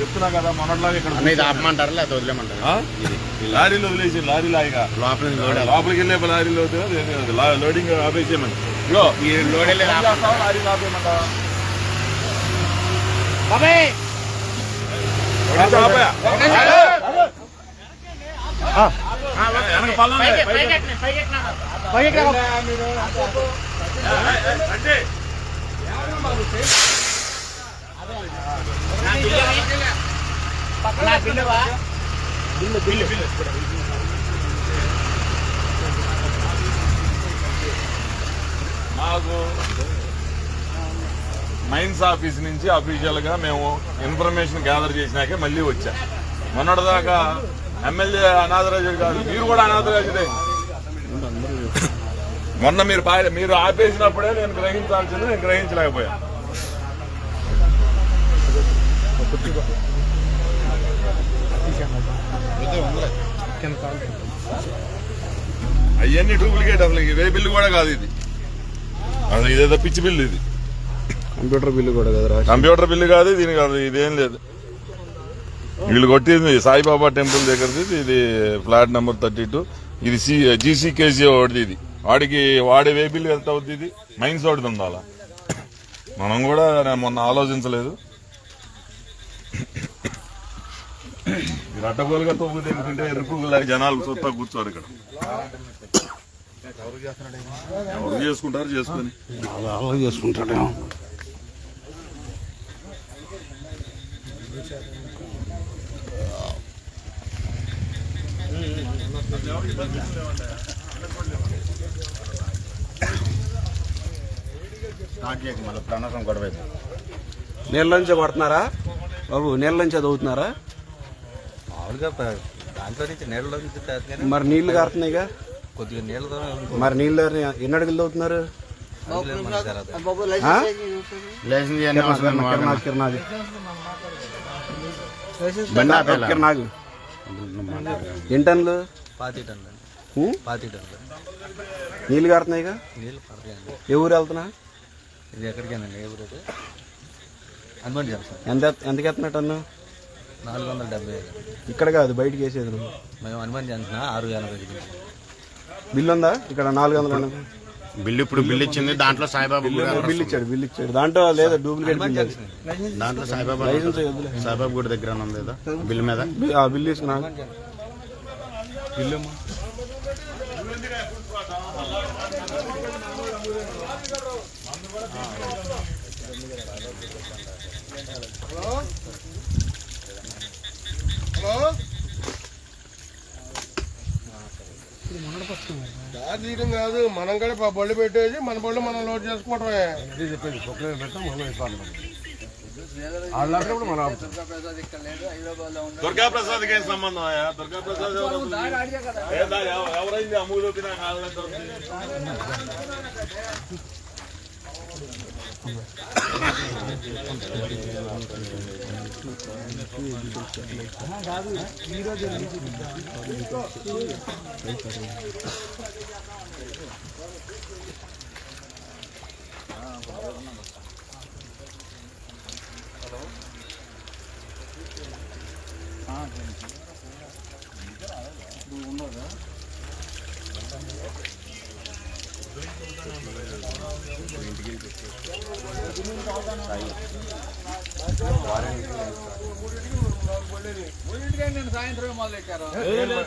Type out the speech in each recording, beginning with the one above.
చెప్తున్నా కదా మొన్నట్లాగా ఇక్కడ ఆపమంటారా లేదా వదిలేమంటారా? లారీలో వదిలేసి లారీ లాగా లోపల లోపలికి వెళ్ళే లారీలో లోడింగ్ ఆపేసేయమని ఇగో ఈ లోడ్? లారీ ఆపేయమంటావా? బాబాయ్ లోడింగ్ ఆపే. ఆ, వెనక పల్లం లే, పైకి- పైకి. పైకి ఎత్తున్నా, పైకి ఎత్తున్నా. పైకి ఎత్తున్నా. అంటే బిల్లు బిల్లు మాకు మైన్స్ ఆఫీస్ నుంచి అఫీషియల్గా మేము ఇన్ఫర్మేషన్ గ్యాదర్ చేసినాకే మళ్ళీ వచ్చా. మొన్నటిదాకా ఎమ్మెల్యే అనాథరాజు కాదు మీరు కూడా అనాథరాజుడే మొన్న మీరు మీరు ఆపేసినప్పుడే నేను గ్రహించాల్సింది నేను గ్రహించలేకపోయాను అవన్నీ డూప్లికేట్ అసలు ఇవే బిల్లు కూడా కాదు ఇది. అసలు ఇదేదో పిచ్చి బిల్లు ఇది. కంప్యూటర్ బిల్లు కూడా కదరా కంప్యూటర్ బిల్లు కాదు దీని కాదు ఇదేం లేదు. వీళ్ళు కొట్టింది సాయిబాబా టెంపుల్ దగ్గరది ఇది ఫ్లాట్ నెంబర్ థర్టీ టూ. ఇది జీసీకేసీ వాడిది ఇది. వాడికి వాడి వే బిల్లు ఎంత అవుతుంది ఇది? మైన్స్ వాడిది ఉండాలా మనం కూడా నేను మొన్న ఆలోచించలేదు. మీరు అడ్డగోలుగా తోపు తింటుంటే ఎరుపులాగా జనాలు సొత్తా కూర్చోరు ఇక్కడ. ఎవరు చేసుకుంటారు? చేసుకొని. అలా చేసుకుంటాడు స్టార్ట్ చేయకు మళ్ళీ ఇప్పుడు అనవసరం గొడవ అవుతుంది. నీళ్ళ నుంచే కొడుతున్నారా? బాబు నీళ్ళ నుంచే చదువుతున్నారా? మామూలుగా దాంట్లో నుంచి నీళ్ళలో నుంచి మరి నీళ్ళు కారుతున్నాయిగా? కొద్దిగా నీళ్ళతో మరి నీళ్ళు ఎన్ని అడుగులు ఎన్ని టన్నులు? పాతి టన్నులు? పాతి టన్నులు. నీళ్ళు కారుతున్నాయిగా? నీళ్ళు ఏ ఊరు వెళ్తున్నా? ఇది ఎక్కడికేనండి? ఏ ఊరు జంక్షన్. ఎంత ఎత్తున్నా టన్ను? నాలుగు వందల డెబ్బై ఐదు. ఇక్కడ కాదు బయటికి వేసేది నువ్వు. మేము హనుమాన్ జంక్షన్ ఆరు ఎనభై ఐదు బిల్లు ఉందా ఇక్కడ నాలుగు వందల బిల్లు ఇప్పుడు బిల్లు ఇచ్చింది దాంట్లో సాయిబాబా బిల్లు ఇచ్చాడు బిల్లు ఇచ్చాడు. దాంట్లో లేదా డూప్లికేట్. జంక్షన్ దాంట్లో సాయిబాబా. సాయిబాబా గుడి దగ్గర ఉంది? బిల్లు మీద? బిల్లు తీసుకున్నా. బిల్లు దారి తీయడం కాదు మనం కూడా బళ్ళు పెట్టేసి మన బళ్ళు మనం లోడ్ చేసుకోవటమే. దుర్గా ప్రసాద్ ఏం సంబంధం ఆయా దుర్గా ప్రసాద్ ఎవరు? ఏదా, ఎవ- ఎవరైంది? అమ్ములు వచ్చినా हाँ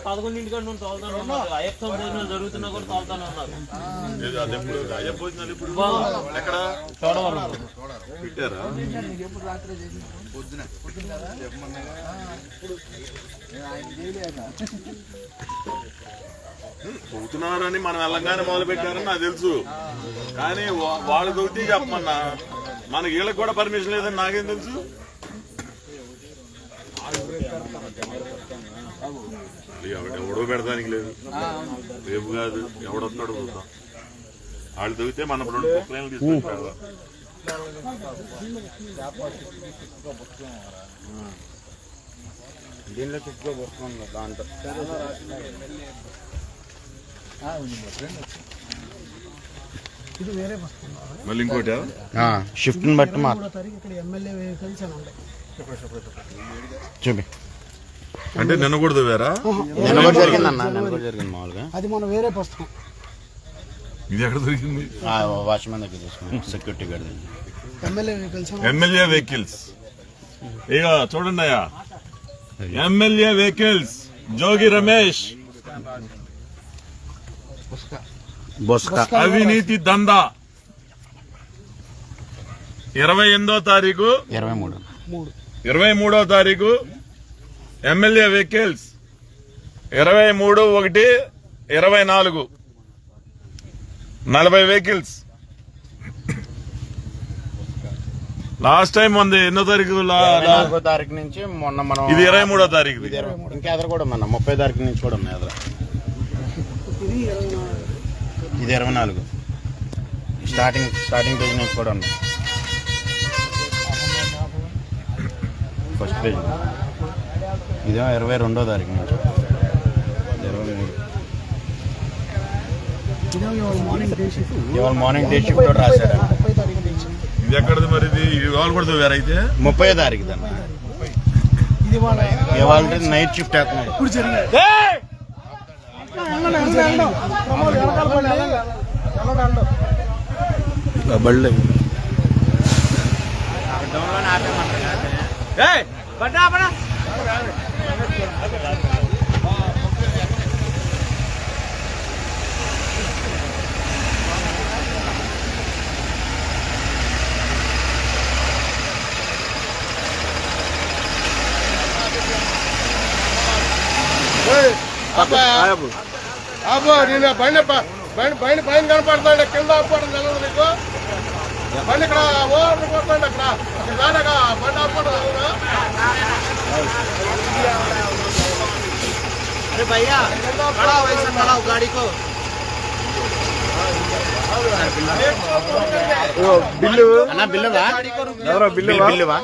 పదకొండింటికంటే నుండి తోలుతాను ఉన్నారు అయ్యప్ప భోజనాలు జరుగుతున్నా కూడా తోలుతానే ఉన్నారు ఇది మనం వెళ్ళంగానే మొదలు పెట్టారని నాకు తెలుసు. కానీ వాళ్ళ దొరికి చెప్పమన్నా. మనకి వీళ్ళకి కూడా పర్మిషన్ లేదని నాకేం తెలుసు? ఎవడో పెడతానికి లేదు. రేపు కాదు ఎవడొస్తాడో చూద్దాం. వాళ్ళు దొరికితే మనం రెండు కుక్కలను తీసుకొని దీనిలో చుట్టుకో వస్తుంది దాంట్లో? మళ్ళీ ఇంకోటి షిఫ్ట్ బట్టి చూపి. అంటే నిన్న కూడా వేరా నిన్న కూడా జరిగిందన్న నిన్న కూడా జరిగింది మామూలుగా. అది మనం వేరే పుస్తకం. ఇది ఎక్కడ దొరికింది? ఆ వాచ్మెన్ దగ్గర తీసుకున్నాం సెక్యూరిటీ గార్డ్ దగ్గర. MLA vehicles MLA vehicles. ఇక చూడండి అయ్యా. MLA vehicles. జోగి రమేష్. బొస్కా. అవినీతి దందా. ఇరవై ఎనిమిదో తారీఖు. ఇరవై మూడు. ఇరవై మూడో తారీఖు. ఎమ్మెల్యే వెహికల్స్ ఇరవై మూడు ఒకటి ఇరవై నాలుగు. నలభై వెహికల్స్ లాస్ట్ టైం ఉంది. ఎన్నో తారీఖు తారీఖు నుంచి మొన్న మనం ఇది ఇరవై మూడో తారీఖు. ఇంకా ఎదురు కూడా ఉందన్న ముప్పై తారీఖు నుంచి కూడా ఉన్నాయి ఎదురు. ఇది ఇరవై నాలుగు. స్టార్టింగ్ స్టార్టింగ్ పేజ్ నుంచి కూడా ఉన్నాయి. ఫస్ట్ పేజ్ ఇదేమో ఇరవై రెండో తారీఖు నుంచి. ఇరవై మూడు. ఇవాళ మార్నింగ్ డే షిఫ్ట్ ఇవాళ మార్నింగ్ డే షిఫ్ట్ కూడా రాశాడు ముప్పై తారీఖు నుంచి ఇది ఎక్కడది మరి ఇది? ఇవాళ కూడా వేరైతే ముప్పై తారీఖు దాన్ని. ఇవాళ నైట్ షిఫ్ట్ వేస్తున్నాడు. ఇప్పుడు జరిగింది వెళ్ళండి, వెళ్ళండి, వెళ్ళండి. ప్రమోద్ వెనకాల పడి వెళ్ళండి. వెళ్ళండి, వెళ్ళండి. బళ్ళు ఏయ్, అబ్బా నేను బండి బండి బండి పైన కనపడుతుంది కింద ఆపుకోవడం తెలియదు నీకు? బండి ఇక్కడ ఓవర్ పోతుంది అక్కడ. అక్కడ దానగా బండి ఆపుకోవడం బిల్లు. అన్న బిల్లువా? ఎవరో బిల్లు బిల్లువా?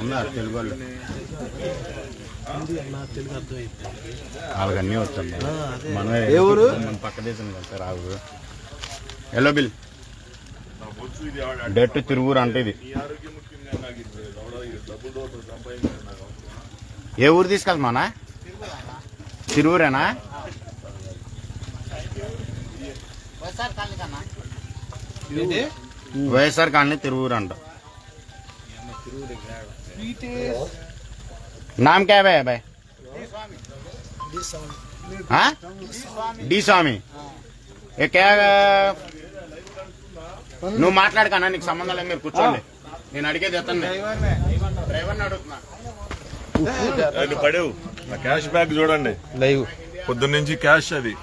ఉన్నారు తెలుగు వాళ్ళు. వాళ్ళకి అన్నీ వచ్చండి మనమే ఎవరు మన పక్క దేశం కదా సార్ రావు ఎల్లో బిల్ డెట్ తిరువురు అంటే ఇది. ఏ ఊరు తీసుకెళ్తామన్నా తిరువురేనా? వైఎస్ఆర్ కాలనీ తిరువురు అంట. નામ ક્યાં ભાઈ ભાઈ స్వామి ఏ క్యా నువ్వు మాట్లాడకన్నా నీకు సంబంధం లేదు మీరు కూర్చోండి. నేను అడిగేది ఎత్తండి డ్రైవర్ని పడేవు. క్యాష్ బ్యాగ్ చూడండి. లేవు. పొద్దున్న నుంచి క్యాష్ అది.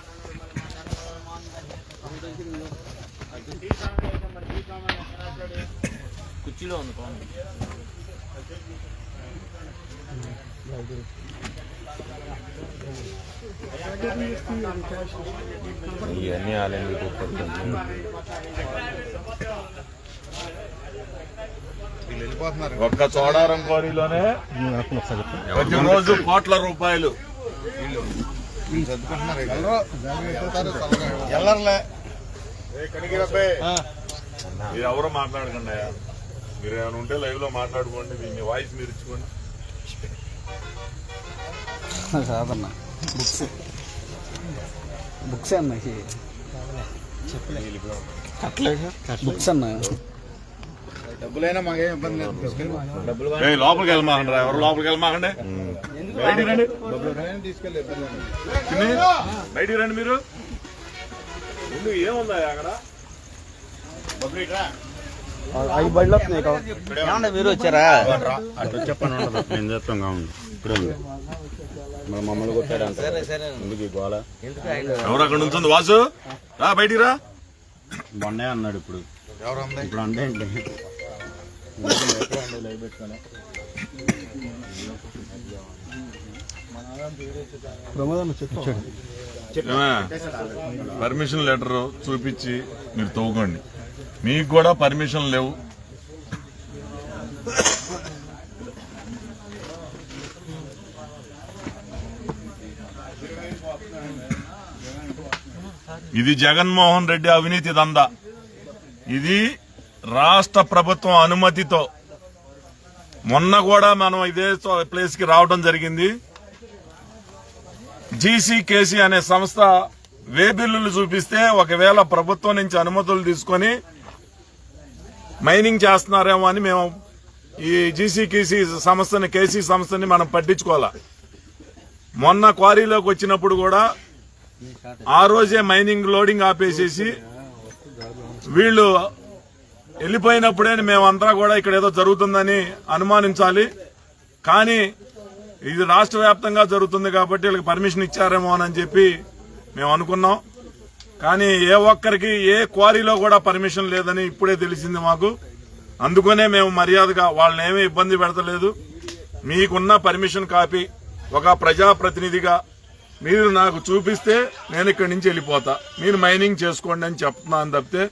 కుర్చీలో ఉంది ఇవన్నీ ఆలయం ఒక్క చోడారం కోరిలోనే ప్రతిరోజు కోట్ల రూపాయలు. మీరు ఎవరు మాట్లాడకండి అయ్యా. మీరు ఏమైనా ఉంటే లైవ్లో మాట్లాడుకోండి మీ వాయిస్ మీరు ఇచ్చుకోండి. సాధన్న బుక్స్ బుక్స్ అన్న. బుక్స్ అన్న. ఏయ్, లోపలికి వెళ్ళమాకండి రా. ఎవరు లోపలికి వెళ్ళమాకండి? బయటికి రండి. చిన్ని, బయటికి రండి మీరు. ముందు ఏముందా అక్కడ? అవి బళ్ళు వస్తున్నాయి మీరు వచ్చారా? ఉండదు. నేను చెప్తాం కావండి ఇప్పుడు మన మమ్మల్ని కొట్టాడు అంట. ఎందుకు ఈ గోళ ఎవరు అక్కడ ఉంచుంది వాసు? రా బయటికి రా. మొన్నే అన్నాడు ఇప్పుడు. ఇప్పుడు అంటే ఏంటి పర్మిషన్ లెటర్ చూపించి మీరు తవ్వుకోండి. మీకు కూడా పర్మిషన్ లేవు. ఇది జగన్మోహన్ రెడ్డి అవినీతి దందా. ఇది రాష్ట్ర ప్రభుత్వం అనుమతితో. మొన్న కూడా మనం ఇదే ప్లేస్కి రావడం జరిగింది. జీసీకేసీ అనే సంస్థ వేబిల్లులు చూపిస్తే ఒకవేళ ప్రభుత్వం నుంచి అనుమతులు తీసుకొని మైనింగ్ చేస్తున్నారేమో అని మేము ఈ జీసీకేసీ సంస్థని కేసీ సంస్థని మనం పట్టించుకోవాలా. మొన్న క్వారీలోకి వచ్చినప్పుడు కూడా ఆ రోజే మైనింగ్ లోడింగ్ ఆపేసేసి వీళ్ళు వెళ్ళిపోయినప్పుడే మేమంతా కూడా ఇక్కడ ఏదో జరుగుతుందని అనుమానించాలి. కానీ ఇది రాష్ట్ర వ్యాప్తంగా జరుగుతుంది కాబట్టి వీళ్ళకి పర్మిషన్ ఇచ్చారేమో అని చెప్పి మేము అనుకున్నాం. కానీ ఏ ఒక్కరికి ఏ క్వారీలో కూడా పర్మిషన్ లేదని ఇప్పుడే తెలిసింది మాకు. అందుకనే మేము మర్యాదగా వాళ్ళని ఏమీ ఇబ్బంది పెడతలేదు. మీకున్న పర్మిషన్ కాపీ ఒక ప్రజాప్రతినిధిగా మీరు నాకు చూపిస్తే నేను ఇక్కడి నుంచి వెళ్ళిపోతా. మీరు మైనింగ్ చేసుకోండి అని చెప్తున్నాను తప్పితే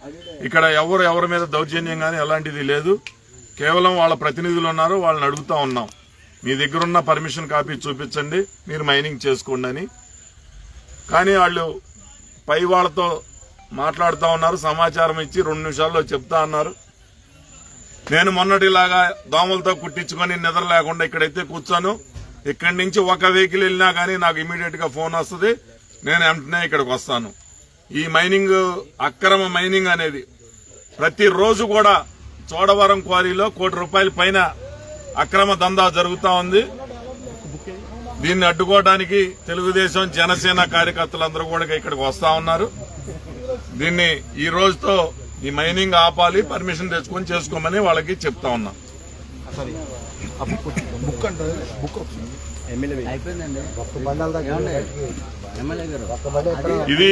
ఇక్కడ ఎవరు ఎవరి మీద దౌర్జన్యం కానీ ఎలాంటిది లేదు. కేవలం వాళ్ళ ప్రతినిధులు ఉన్నారు వాళ్ళని అడుగుతా ఉన్నాం. మీ దగ్గర ఉన్న పర్మిషన్ కాపీ చూపించండి మీరు మైనింగ్ చేసుకోండి అని. కానీ వాళ్ళు పై వాళ్ళతో మాట్లాడుతూ ఉన్నారు సమాచారం ఇచ్చి రెండు నిమిషాల్లో చెప్తా అన్నారు. నేను మొన్నటిలాగా దోమలతో కుట్టించుకొని నిద్ర లేకుండా ఇక్కడైతే కూర్చోను. ఇక్కడి నుంచి ఒక వెహికల్ వెళ్ళినా కానీ నాకు ఇమీడియట్గా ఫోన్ వస్తుంది. నేను వెంటనే ఇక్కడికి వస్తాను. ఈ మైనింగ్ అక్రమ మైనింగ్ అనేది ప్రతిరోజు కూడా చోడవరం క్వారీలో కోటి రూపాయల పైన అక్రమ దందా జరుగుతా ఉంది. దీన్ని అడ్డుకోవడానికి తెలుగుదేశం జనసేన కార్యకర్తలందరూ కూడా ఇక్కడికి వస్తా ఉన్నారు. దీన్ని ఈ రోజుతో ఈ మైనింగ్ ఆపాలి పర్మిషన్ తెచ్చుకొని చేసుకోమని వాళ్ళకి చెప్తా ఉన్నా. అయిపోయిందండి. ఇది ఇది.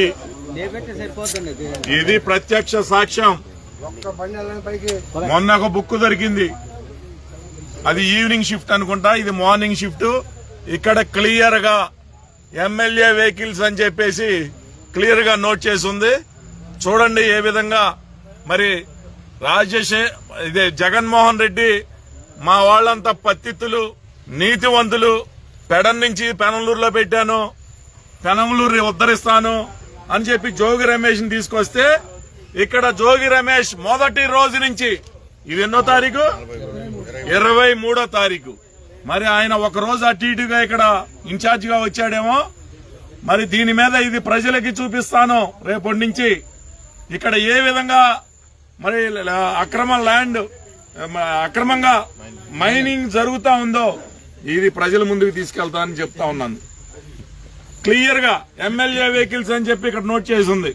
ఇది ప్రత్యక్ష సాక్ష్యం. మొన్న ఒక బుక్ దొరికింది. అది ఈవినింగ్ షిఫ్ట్ అనుకుంటా. ఇది మార్నింగ్ షిఫ్ట్. ఇక్కడ క్లియర్గా ఎమ్మెల్యే వెహికల్స్ అని చెప్పేసి క్లియర్గా నోట్ చేసి ఉంది. చూడండి ఏ విధంగా మరి రాజశే ఇదే జగన్మోహన్ రెడ్డి మా వాళ్ళంతా పత్తిత్తులు నీతివంతులు పెడన్ నుంచి పెనంలూరులో పెట్టాను. పెనంలూరు ఉద్ధరిస్తాను అని చెప్పి జోగి రమేష్ తీసుకొస్తే ఇక్కడ జోగి రమేష్ మొదటి రోజు నుంచి ఇది ఎన్నో తారీఖు? ఇరవై మూడో తారీఖు. మరి ఆయన ఒక రోజు అటు ఇటుగా ఇక్కడ ఇన్ఛార్జ్గా వచ్చాడేమో. మరి దీని మీద ఇది ప్రజలకి చూపిస్తాను రేపటి నుంచి. ఇక్కడ ఏ విధంగా మరి అక్రమ ల్యాండ్ అక్రమంగా మైనింగ్ జరుగుతా ఉందో ఇది ప్రజల ముందుకు తీసుకెళ్తా అని చెప్తా ఉన్నాను. క్లియర్గా ఎమ్మెల్యే వెహికల్స్ అని చెప్పి ఇక్కడ నోట్ చేసి ఉంది.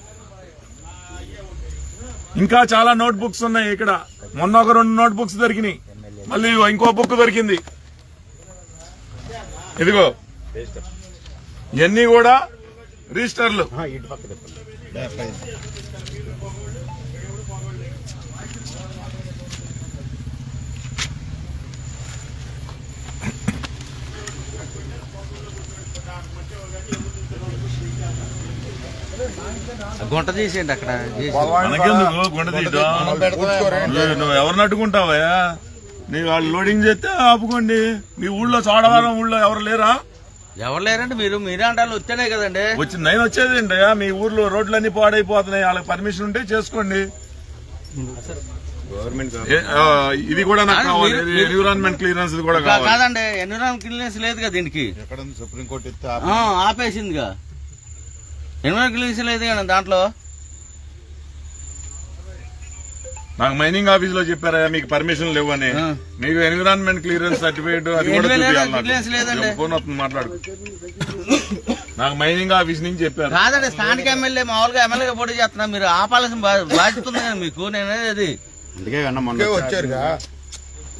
ఇంకా చాలా నోట్ బుక్స్ ఉన్నాయి ఇక్కడ. మొన్న ఒక రెండు నోట్ బుక్స్ దొరికినాయి. మళ్ళీ ఇంకో బుక్ దొరికింది. ఇదిగో. ఇవన్నీ కూడా రిజిస్టర్లు. గుంట తీసేయండి అక్కడ. నువ్వు- ఎవరిని అడ్డుకుంటావయ్యా? నీ వాళ్ళు లోడింగ్ చేస్తే ఆపుకోండి. మీ ఊళ్ళో చోడవరం ఊళ్ళో ఎవరు లేరా? ఎవరు లేరండి మీరు? మీరే అంటారు వచ్చానే కదండి. వచ్చి నేను వచ్చేది మీ ఊర్లో రోడ్లన్నీ పాడైపోతున్నాయి. వాళ్ళకి పర్మిషన్ ఉంటే చేసుకోండి. ఇది కూడా నాకు కావాలి. ఎన్విరాన్మెంట్ క్లియరెన్స్ కూడా కాదండి ఎన్విరాన్ క్లీనెస్ లేదు కదా దీనికి సుప్రీంకోర్టు ఆపేసిందిగా. ఎన్విరాన్ క్లీనెస్ లేదు కదా దాంట్లో? నాకు మైనింగ్ ఆఫీస్లో చెప్పారా మీకు పర్మిషన్ లేవని. ఆ. మీకు ఎన్విరాన్మెంట్ క్లియరెన్స్ సర్టిఫికేట్ అది కూడా చూపించాలి ఫోన్ వస్తుంది మాట్లాడు. నాకు మైనింగ్ ఆఫీస్ నుంచి చెప్పారు. కాదండి స్థానిక ఎమ్మెల్యే మామూలుగా ఎమ్మెల్యేగా పోటీ చేస్తున్నా. మీరు ఆపాల్సిన బాధ్యత ఉంది కదా మీకు. నేను అది. అందుకే కన్నా మొన్న వచ్చారుగా.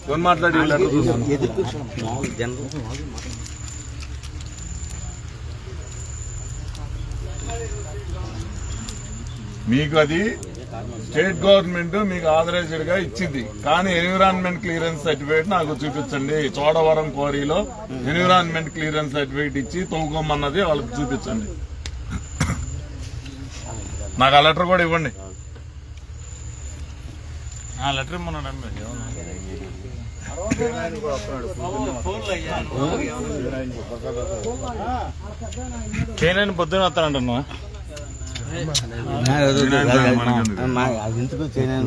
ఫోన్ మాట్లాడి. మీకు అది స్టేట్ గవర్నమెంట్ మీకు ఆథరైజ్డ్గా ఇచ్చింది. కానీ ఎన్విరాన్మెంట్ క్లియరెన్స్ సర్టిఫికేట్ నాకు చూపించండి. చోడవరం క్వారీలో ఎన్విరాన్మెంట్ క్లియరెన్స్ సర్టిఫికేట్ ఇచ్చి తవ్వుకోమన్నది వాళ్ళకి చూపించండి. నాకు ఆ లెటర్ కూడా ఇవ్వండి. ఆ లెటర్ ఇమ్మన్నాడు చేయలేని పొద్దున వస్తానంటున్నా.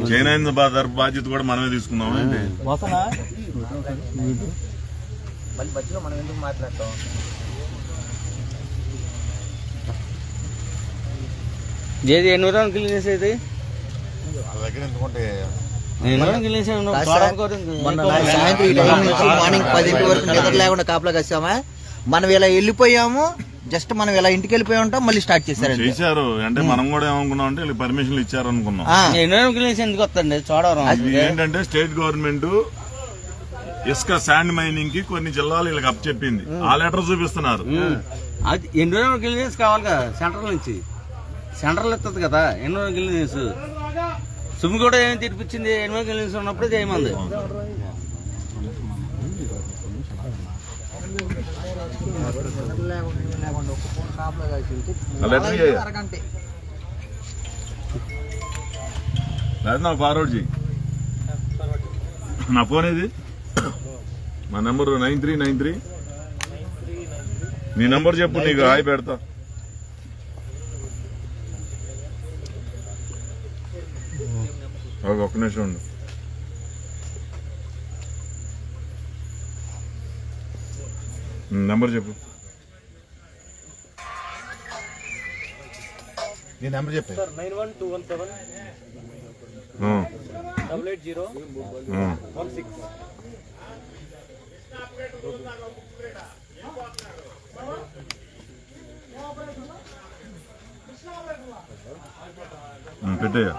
చైనా బాధ్యత కూడా మనమే ఏది ఎన్ని రోజులు క్లీన్ చేసేది సాయంత్రం మార్నింగ్ పదింటి వరకు నిద్ర లేకుండా కాపలా కాసామా మనం ఇలా వెళ్ళిపోయాము జస్ట్ మనం ఇలా ఇంటికి వెళ్ళిపోయి ఉంటాం మళ్ళీ స్టార్ట్ చేశారండి. చేశారు. అంటే మనం కూడా ఏమనుకున్నాం అంటే వీళ్ళకి పర్మిషన్లు ఇచ్చారు అనుకున్నాం ఎందుకు వస్తుంది చూడవరం. ఇది ఏంటంటే స్టేట్ గవర్నమెంట్ ఇసుక శాండ్ మైనింగ్కి కొన్ని జిల్లాలు వీళ్ళకి అప్ చెప్పింది. ఆ లెటర్ చూపిస్తున్నారు. అది చేసి కావాలి కదా? సెంట్రల్ నుంచి. సెంట్రల్ ఇస్తుంది కదా? ఎన్ని రోజులు క్లీన్ చేసి సుమి కూడా ఏం తీర్పిచ్చింది ఎన్ని రోజులు లేదా నాకు ఫార్వర్డ్ చేయి. నా ఫోన్ ఏది? మా number nine three nine three. నీ నెంబర్ చెప్పు నీకు హాయ్ పెడతా. ఒక ఒక్క నిమిషం ఉండు. నెంబర్ చెప్పు. నీ నెంబర్ చెప్పే. Nine one two one seven double eight zero. One six. ఉమ్, పెట్టేయ్యా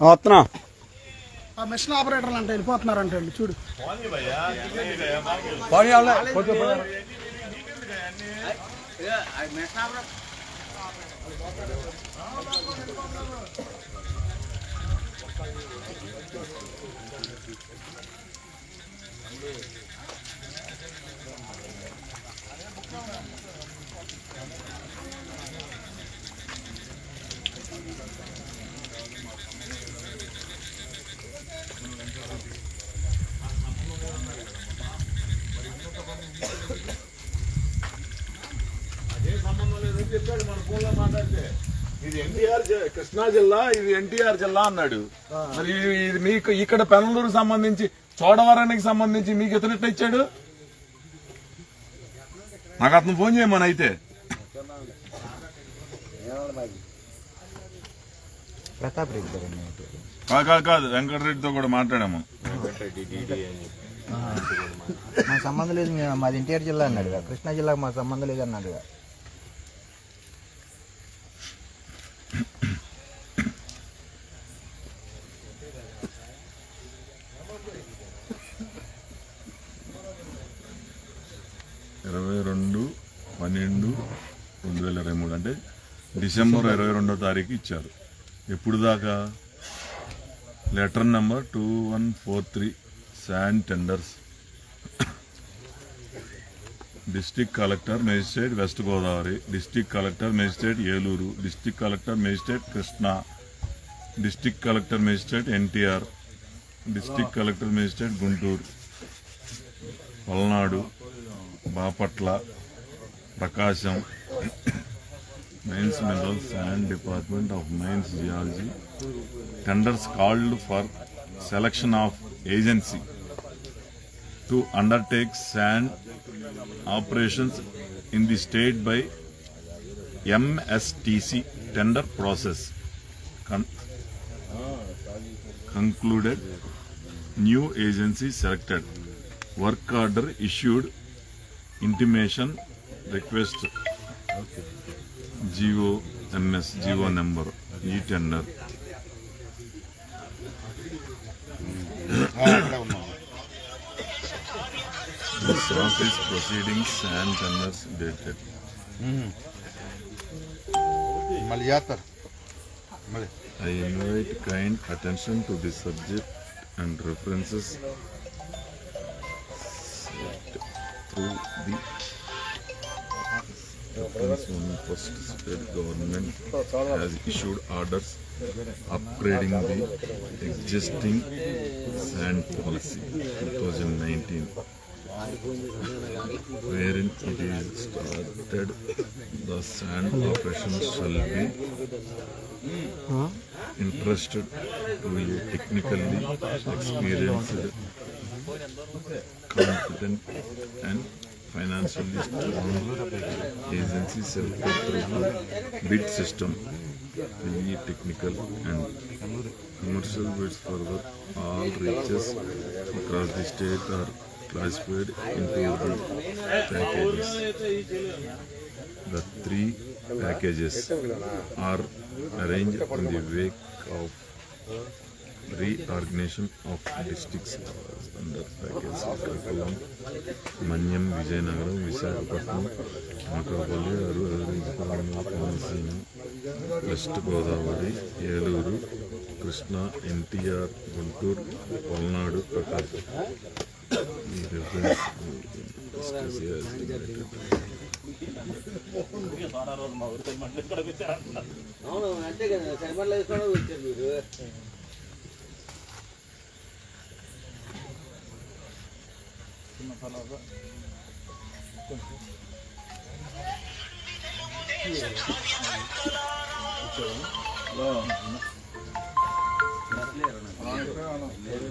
వస్తున్నా. ఆ మిషన్ ఆపరేటర్లు అంటే వెళ్ళిపోతున్నారంటే అండి చూడు. ఇది ఎన్టీఆర్ కృష్ణా జిల్లా ఇది ఎన్టీఆర్ జిల్లా అన్నాడు. మరి ఇది- మీకు ఇక్కడ పెనలూరు సంబంధించి చోడవరానికి సంబంధించి మీకు ఎతనెట్ట ఇచ్చాడు? నాకు అతను ఫోన్ చేయమని అయితే. ప్రతాప్ రెడ్డి కాదు కాదు కాదు వెంకటరెడ్డితో కూడా మాట్లాడాము. మాకు సంబంధం లేదు మాది ఎన్టీఆర్ జిల్లా అన్నాడుగా. కృష్ణా జిల్లాకు మాకు సంబంధం లేదు అన్నాడుగా ఇరవై రెండు పన్నెండు రెండు వేల ఇరవై మూడు అంటే డిసెంబర్ ఇరవై రెండో తారీఖు ఇచ్చారు. ఎప్పుడు దాకా? Letter number two one four three sand tenders. District collector magistrate west Godavari district collector magistrate Eluru district collector magistrate Krishna district collector magistrate NTR district collector magistrate Guntur Palnadu Bapatla Prakasam Mines Metals and Department of Mines Geology tenders called for selection of agency to undertake sand operations in the state by MSTC tender process. Con concluded. New agency selected. Work order issued. Intimation request. Okay. GO M S GO number e tender This office proceedings and tenders dated. Malayatar. I invite kind attention to the subject and references through the One first state government has issued orders upgrading the existing sand policy 2019 wherein it is started the sand operations shall be interested to a technically experienced competent and financially strong agency selected through bid system be technical and commercial bids for the all reaches across the state are classified into the packages. The three packages are arranged in the wake of reorganization of districts under package Srikakulam, Manyam, Vijayanagaram, Visakhapatnam, Konaseema west Godavari Eluru Krishna NTR Guntur Palnadu Prakasam. అవును అంతే కదా సరిపడలేదు కూడా వచ్చారు మీరు.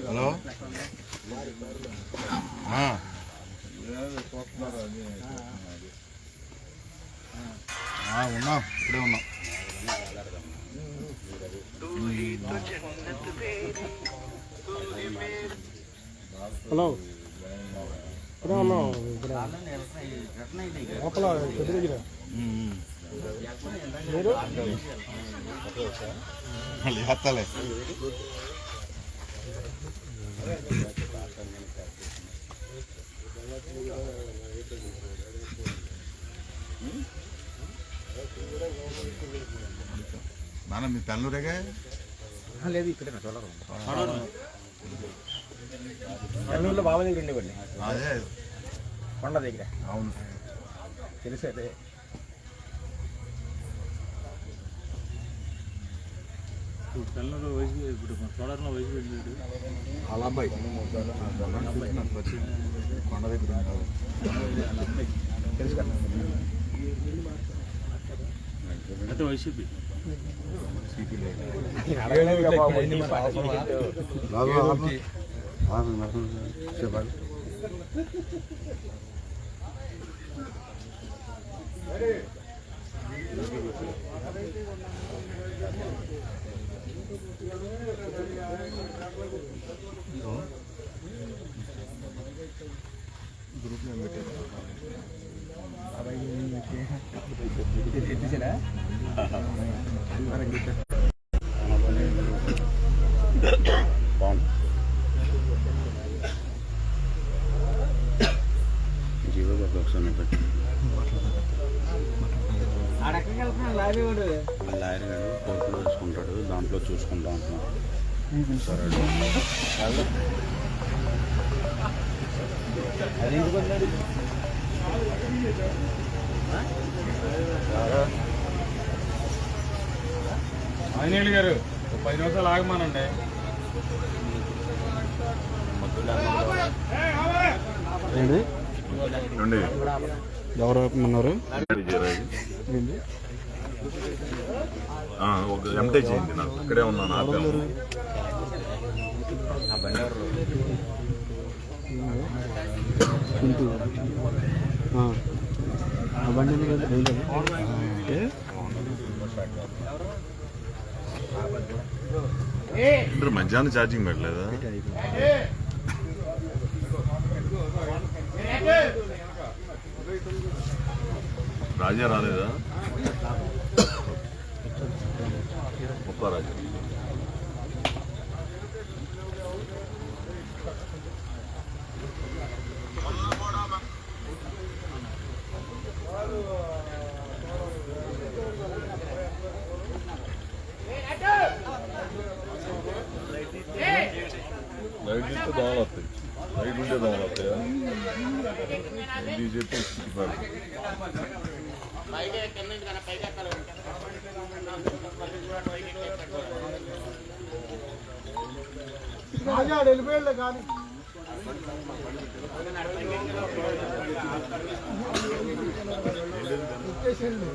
Hello ఆ. ఆ, ఉన్నాం ఇప్పుడే ఉన్నాం హలో ఇక్కడ ఉన్నాం ఇక్కడ లోపల చెట్టు దగ్గర మీరు నాన్న మీ పెళ్ళూరేగా లేదు ఇక్కడ నెల్లూరులో బాబా దగ్గర ఉండేవాడిని. అదే. కొండ దగ్గర. అవును. తెలుసు అదే. పిల్లలు వయసు ఇప్పుడు సోదరుల వయసు వెళ్ళాడు అలా అబ్బాయి కొండ దగ్గర. తెలుసు కదా. అయితే వైసీపీ బాబు, ఎన్ని పార్టీలు ఏంటో. బాబు, ఆపు. ఆంజనేయులు గారు పది నిమిషాలు ఆగమానండి. నుండి ఎవరు ఉన్నారు విజయరాజు. ఆ, ఒక ఎంటే చేయండి నాకు. ఇక్కడే ఉన్నాను ఆపే ఇప్పుడు మధ్యాహ్నం ఛార్జింగ్ పెట్టలేదా? రాజా రాలేదా? ఒక్క రాజా లైట్ ఇస్తే దోమలు వస్తాయి రైట్ ఉంటే దోమలు వస్తాయా ఇది చెప్తే సిక్కి పడదు. రాజా ఆడు వెళ్ళిపోయాడులే కానీ ఇచ్చేసేయండి.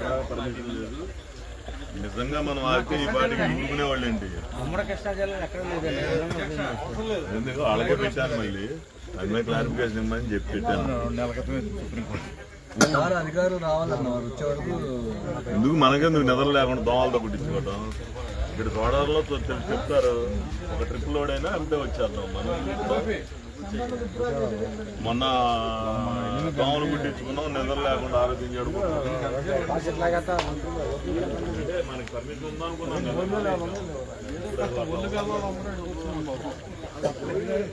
అలాట్ పర్మిషన్ లేదు నిజంగా మనం ఆడితే ఈ పాటికి ఊరుకునే వాళ్ళేంటి? ఉమ్మడి కృష్ణా జిల్లాలో ఎక్కడ లేదండి. ఎందుకు? అలాగే పెట్టాను మళ్ళీ. మీద క్లారిఫికేషన్ ఇమ్మని చెప్పి పెట్టాను ఎందుకు? మనకెందుకు? నిద్ర లేకుండా దోమలతో కుట్టించుకోవటం. ఇక్కడ గోదావరిలో చెప్తారు. ఒక ట్రిప్ లోడ్ అయినా అంతే వచ్చేద్దాం మనం. మొన్న దోమలు గుట్టించుకున్నాం నిద్ర లేకుండా ఆరోగ్యం మనకి పర్మిషన్ ఉందనుకున్నాం కదా